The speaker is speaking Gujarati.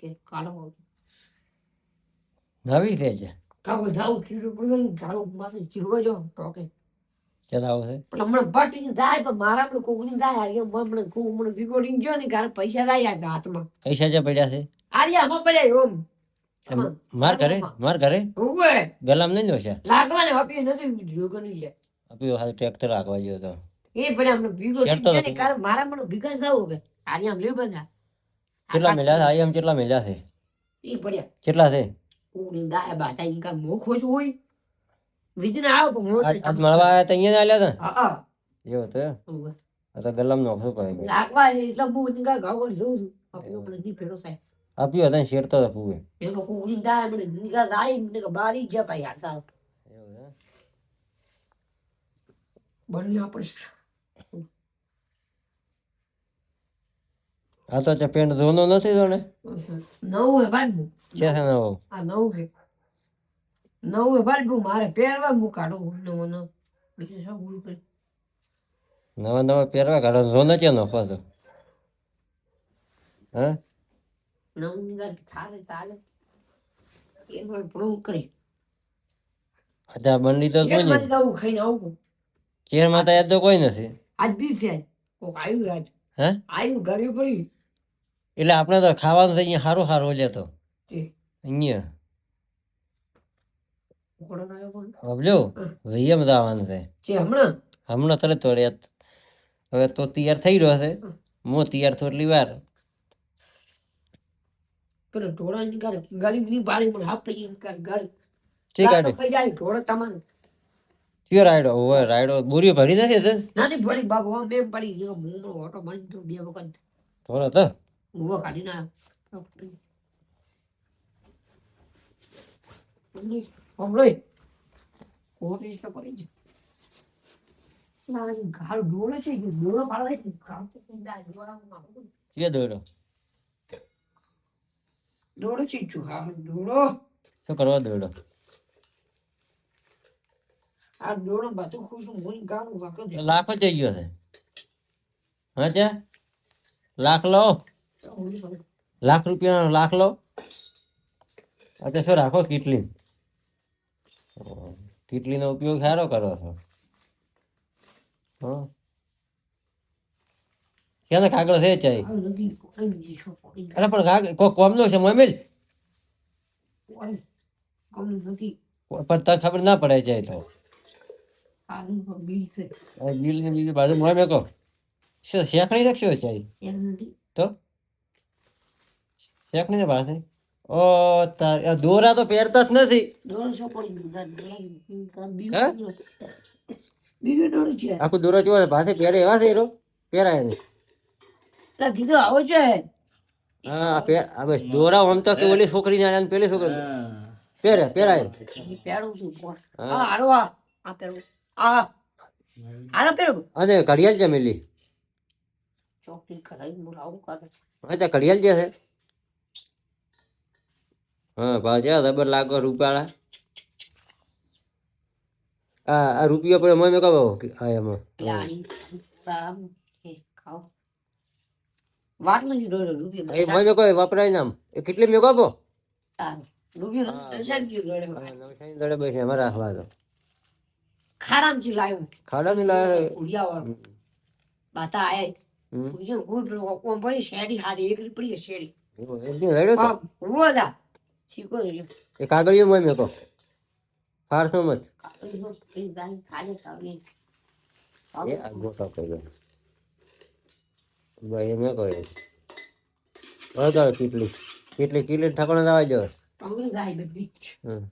કે કાળો નવી છે છે કાકો જાવું ચીડું પડ્યું ગાળો માથે ચીડવો જો ટોકે ચલાવો છે? પણ હમણાં બટીને જાય પણ મારા પણ કોકની જાય આ હમણાં હમણાં ગયો ને કારણ પૈસા જાય આ હાથમાં. પૈસા જે પડ્યા છે? આમાં પડ્યા એમ માર ઘરે? માર ઘરે? ગલામ નહીં દોસ્યા? લાગવાને આપી નથી જોગો નહીં લે. હાલ ટ્રેક્ટર રાખવા જોયો તો એ પણ હમણાં ભીગો મારા મને ભીગા જાવું કે. આજે આમ લેવું બધા કેટલા છે. આઈ એમ કેટલા મેલ્યા છે? એ પડ્યા. કેટલા છે? કોકની બાતા ઈ કાંઈ મોખો જ હોય. વિદિન આવ પણ આજ મળવા આયા તો અહીંયા જ આલ્યા હા હા. એવો તો. આ તો ગલામ નો શું પડે લાગવા એટલે હું નિગા ગાવ કર જોઉં છું. આપણો પ્રતિ ફેરો સાહેબ. આપ્યો હતા શેરતો હતો પૂવે એ તો કોકની મને નિગા જાય મને બારી જ પાયા હાથા એવું હે બની આપણે આ તો છે પેન્ટ ધોનો નથી તો ને? નવું હે ભાઈ છે છે નવું? આ નવું હે નવું હે ભાઈ મારે પહેરવા હું કાઢું નવો નવો. બીજું શું બોલું કઈ? નવા નવા પહેરવા કાઢો ધોનો ક્યાં નફો હતો હા? નવું નિગા થારે ચાલે એ પણ પૂરું કરી અત્યારે બંડી તો કોઈ નહીં બાજુ નવું ખાઈને આવું. ચેર માતા યાદ તો કોઈ નથી. આજ બી છે. કોક આવ્યું આજ. હે? આવ્યું ઘરે પડી એટલે આપણે તો ખાવાનું અહીંયા સારું સારું લે તો. અહીંયા. સમજો વૈયમ જ છે. હમણાં? હમણાં તરત વળ્યા હવે તો તૈયાર થઈ રહ્યો છે. મો તૈયાર થયો એટલી વાર. પેલો ઢોળા નીકાળે ગળી ની પાડી મને હાફ પૈકી ઠીક રાતો આડે જાય ઢોળો તમારે. કયો રાયડો? બોરીઓ ભરી નથી નથી પડી બાબુ આમ પડી ગયો ઓટો બંધ બે વખત. થોડો તો ઊભો કાઢી ના ઓમરોય કોટી તો પડી જ ના ગાળ ઢોળો છે જો ઢોળો પાડો છે ગાળ તો કીધા ઢોળામાં નાખો. કયો દોડો ઢોળો છે જો હા ઢોળો શું કરવા દોડો આ ઢોળો બધું ખુશ મોઈ ગાળ વાકો છે લાખો જઈ ગયો છે હા ત્યાં લાખ લો લાખ રૂપિયાનો લાખ લો. અત્યારે શું રાખો કીટલી? કીટલીનો ઉપયોગ સારો કરો છો. હા. ક્યાં કાગળ છે ચાઈ? અરે પણ કોમનો છે મમેલ પણ તને ખબર ના પડે જાય તો. બિલ ને બીજી બાજુ મોય મેકો. શું શેકણી રાખશો ચાઈ? તો? શેકણી નહીં પાસે ઓ તાર આ દોરા તો પહેરતા જ નથી. આખું દોરો જોવા છે પાસે પહેરે એવા છે એરો પહેરાય નહીં. તા કીધું આવો છે. હા પેર હવે દોરા આમ તો કે ઓલી છોકરી ને પેલી છોકરી પહેરે પહેરાય. પહેરું છું હા. આ હારો આ આ પહેરું. આ હારો પહેરું. અને ઘડિયાળ છે મેલી? ચોકડી કરાવી કરે હા ત્યાં ઘડિયાળ જે છે. હા ભાવ છે રબર લાગો રૂપાળા. આ આ રૂપિયો પણ મને કહો આ એમાં. લાડી રામ એ ખાઓ. વાટમાં જ રોડો એ મને કહો વપરાય નામ એ કેટલી મેં કહો રૂપિયો નવસારી દડે બેસે રાખવા દો. ખારામથી લાવ્યો ખાડા ની લાવે ઉડિયા વાળો બાતા આયા. ઉડિયા કોઈ પેલો કોમ પડી શેડી હારી પડી શેડી શીખો રહ્યો. એ કાગળિયો મને મેં કહો. ફારસો મત એ ગોટો કર્યો. ભાઈ મેં કહ્યું બરાબર કેટલી કેટલી કેટલી ઠકણો લાવવા જો ગાય બધી. હમ.